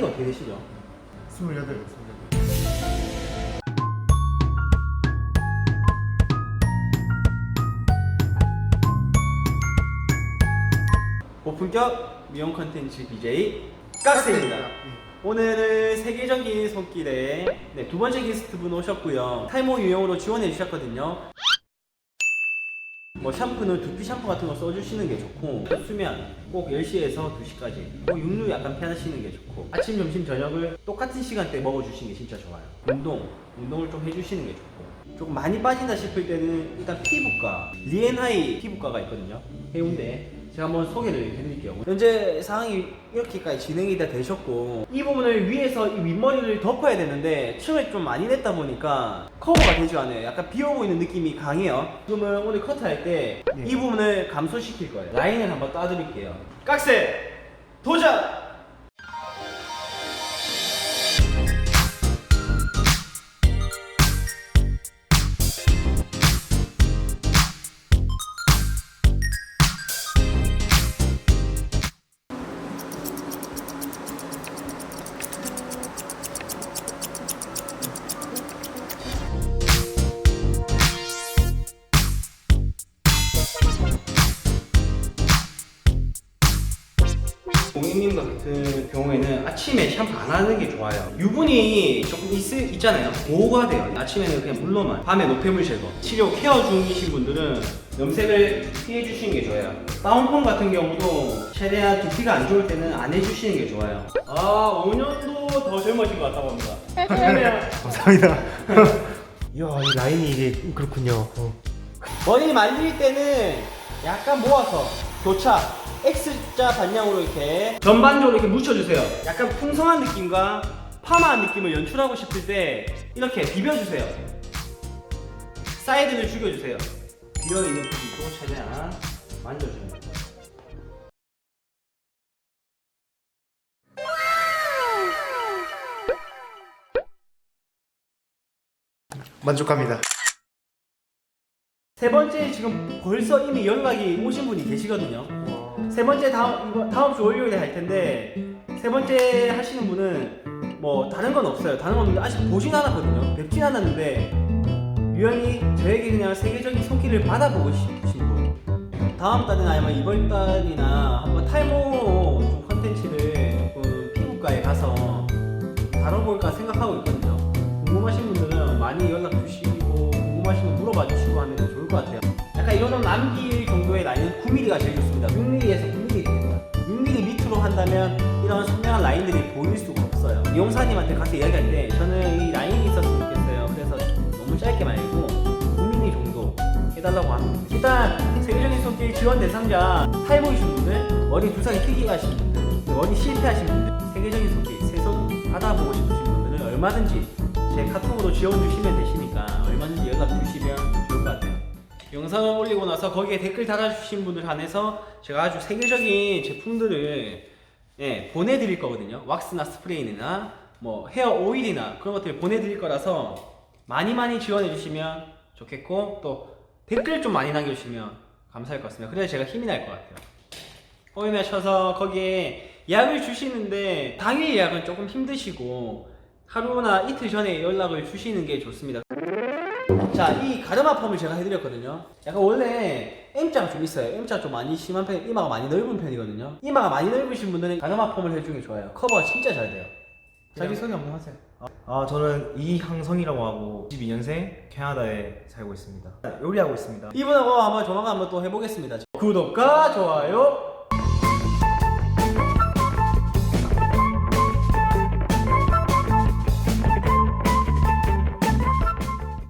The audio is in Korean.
나이가 어떻게 되시죠? 28, 28. 고품격 미용 컨텐츠 BJ 깍스입니다. 오늘은 세계적인 손길에 네, 두 번째 게스트분 오셨고요. 탈모 유형으로 지원해 주셨거든요. 뭐 샴푸는 두피 샴푸 같은 거 써주시는 게 좋고 수면 꼭 10시에서 2시까지. 뭐 육류 약간 피하시는 게 좋고. 아침, 점심, 저녁을 똑같은 시간대에 먹어주시는 게 진짜 좋아요. 운동, 운동을 좀 해주시는 게 좋고. 조금 많이 빠진다 싶을 때는 일단 피부과 리엔하이 피부과가 있거든요. 해운대 제가 한번 소개를 해드릴게요. 현재 상황이 이렇게까지 진행이 다 되셨고 이 부분을 위에서 이 윗머리를 덮어야 되는데 층을 좀 많이 냈다 보니까 커버가 되지 않아요. 약간 비어 보이는 느낌이 강해요. 그러면 오늘 커트할 때이 네. 부분을 감소시킬 거예요. 라인을 한번 따드릴게요. 깍세! 도전! 고객님 같은 경우에는 아침에 샴푸 안 하는 게 좋아요. 유분이 조금 있, 있잖아요. 보호가 돼요. 아침에는 그냥 물로만. 밤에 노폐물 제거. 치료 케어 중이신 분들은 염색을 피해 주시는 게 좋아요. 다운펌 같은 경우도 최대한 두피가 안 좋을 때는 안 해주시는 게 좋아요. 아, 5년도 더 젊어진 것 같다고 합니다. 감사합니다. 이야, 이 라인이 이게 그렇군요. 어. 머리 말릴 때는 약간 모아서 교차 X자 반향으로 이렇게 전반적으로 이렇게 묻혀주세요. 약간 풍성한 느낌과 파마한 느낌을 연출하고 싶을 때 이렇게 비벼주세요. 사이드를 죽여주세요. 비어있는 부분도 최대한 만져줍니다. 만족합니다. 세 번째 지금 벌써 이미 연락이 오신 분이 계시거든요. 세 번째 다음 이거 다음 주 월요일에 할 텐데 세 번째 하시는 분은 뭐 다른 건 없어요. 다른 건 없는데 아직 보진 않았거든요. 뵙진 않았는데 유형이 저에게 그냥 세계적인 손길을 받아보고 싶으신 분. 다음 달이나 아니면 이번 달이나 한번 탈모 좀 컨텐츠를 조금 피부과에 가서 다뤄볼까 생각하고 있거든요. 궁금하신 분들은 많이 연락 주시고 궁금하시면 물어봐 주시고 하면 좋을 것 같아요. 약간 이거는 남길 정도의 라인은 9mm가 제일 좋습니다. 한다면 이런 선명한 라인들이 보일 수가 없어요. 미용사님한테 가서 이야기할 때 저는 이 라인이 있었으면 좋겠어요. 그래서 너무 짧게 말고 9mm 정도 해달라고 합니다. 일단 세계적인 손길 지원 대상자 탈모이신 분들, 머리 두상이 가신 분들, 머리 실패하신 분들, 세계적인 손길 세손 받아보고 싶으신 분들은 얼마든지 제 카톡으로 지원 주시면 되시니까 얼마든지 연락 주시면 좋을 것 같아요. 영상을 올리고 나서 거기에 댓글 달아주신 분들 한해서 제가 아주 세계적인 제품들을 예, 보내드릴 거거든요. 왁스나 스프레이나 뭐 헤어 오일이나 그런 것들을 보내드릴 거라서 많이 많이 지원해 주시면 좋겠고 또 댓글 좀 많이 남겨주시면 감사할 것 같습니다. 그래야 제가 힘이 날 것 같아요. 쳐서 거기에 예약을 주시는데 당일 예약은 조금 힘드시고 하루나 이틀 전에 연락을 주시는 게 좋습니다. 자, 이 가르마 펌을 제가 해드렸거든요. 약간 원래 M자가 좀 있어요. M자가 좀 많이 심한 편, 이마가 많이 넓은 편이거든요. 이마가 많이 넓으신 분들은 가르마 펌을 해주는 게 좋아요. 커버가 진짜 잘 돼요. 자기 소개 한번 하세요. 아 저는 이항성이라고 하고 22년생 캐나다에 살고 있습니다. 요리하고 있습니다. 이분하고 한번 조만간 한번 또 해보겠습니다. 구독과 좋아요